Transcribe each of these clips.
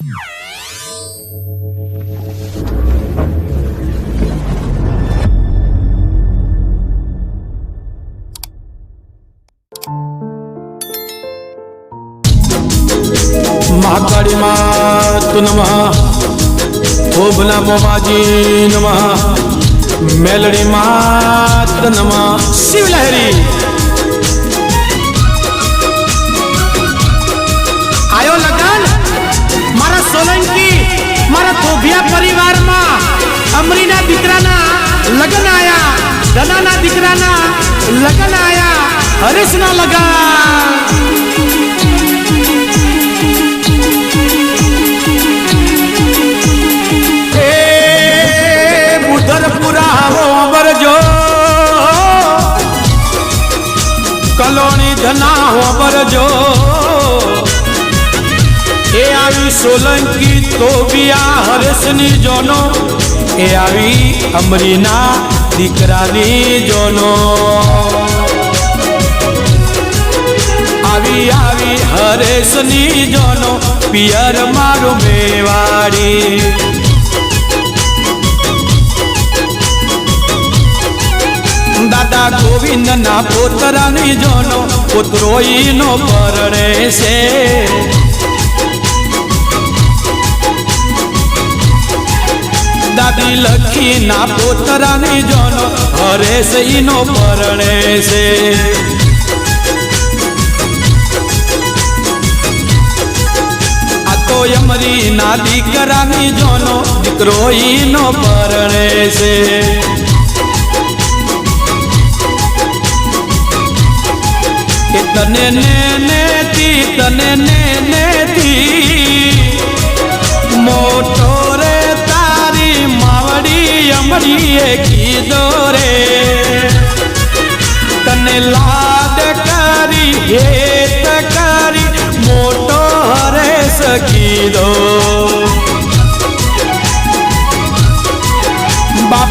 महाकाळी मातु नमः। ओभला मोमाजी नमः। मेलडी मात नमः। शिवलहरी। આયા હરેશના લગન એ બુધરપુરા આવો અબરજો કલોણી ધના અબરજો એ આવી સોલંકી તો બિયા હરેશની જોનો એ આવી અમરીના દીકરાની જોનો આવી આવી હરેશની જોનો, પિયર મારું મેવાડી. દાદા ગોવિંદ ના પોતરાની જોનો પુત્રોઈ નો પરણે છે. દાદી લખી ના પોતરાની જોનો હરેશ ઈનો પરણે છે. દીકરાની જોનો દીકરો ઈનો પરણે છે. કે તને ને ને તી તને ને ને તી મોટો રે તારી માવડી અમરીએ કીધો રે. તને લાદ કરી, હેત કરી, મોટો સકીદો કીધો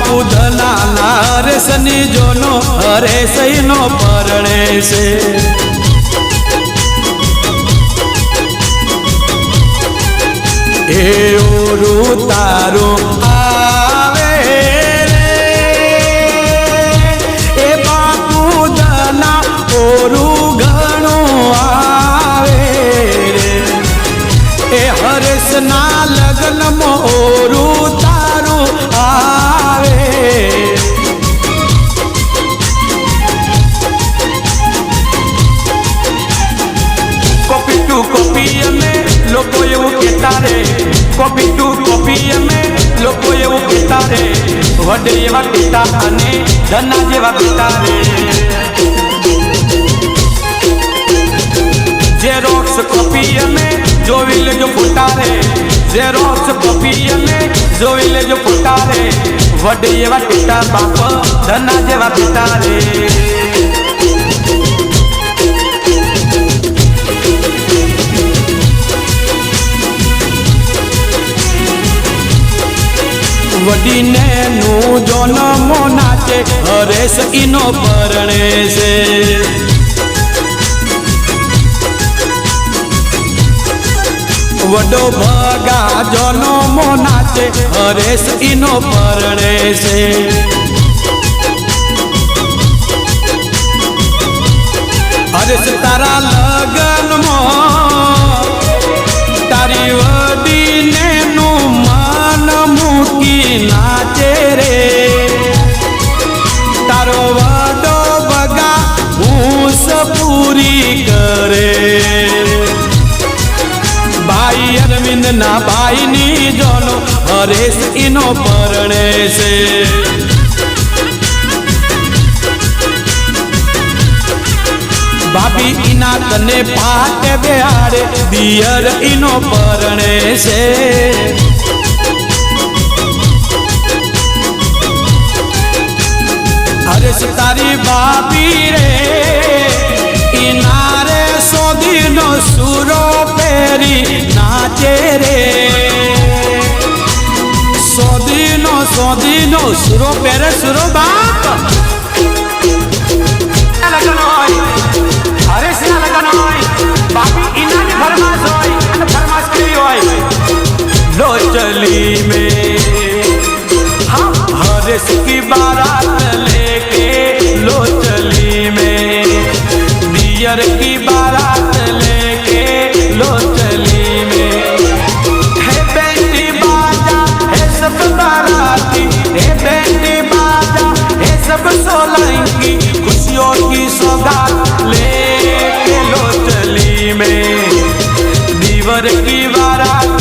બાપુ ધનાના હરેશની જોનો હરેશનો પરણે છે એ ઓરું તારું એવા પિતા અને ધના જેવા પિતા રે ઝેરોક્સ કોપી અમે જોઈ લેજો ફોટા રે ઝેરોક્સ કોપી અમે જોઈ લેજો ફોટા રે વડે એવા પિતા બાપ ધના જેવા પિતા રે વડીને નું જોનમો નાચે હરેશ ઈનો પરણે છે. વડો ભગા જોનમો નાચે હરેશ ઈનો પરણે છે. હરેશ તારા લગનમાં તારી વડીને હરેશ ઈનો પરણે છે. ભાભી ઈના તને પાટે બેહાડે દિયર ઈનો પરણે છે. સોદીનો સુરો પહેરે સુરો બાપ. ઈશ્વર વિવારા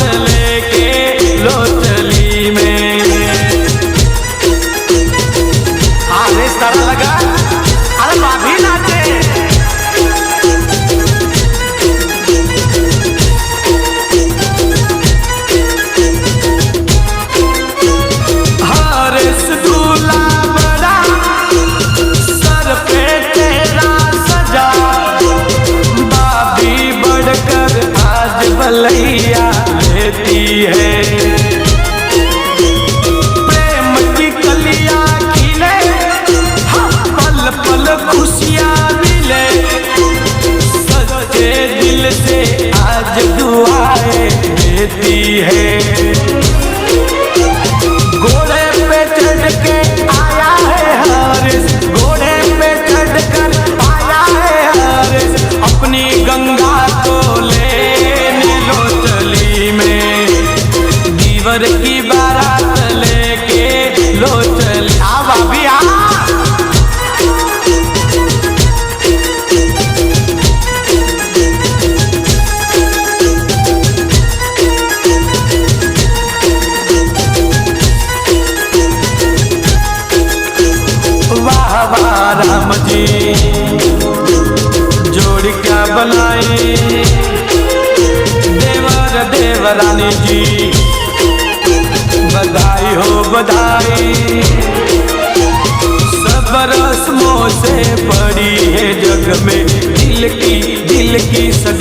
कलैया लेती है। प्रेम की कलिया खिले हाँ पल पल खुशियाँ मिले। सच्चे दिल से आज दुआएँ देती है। बनाए देवर, देवरानी जी, बधाई हो बधाई। सब रस्मों से पड़ी है जग में, दिल की दिल की सग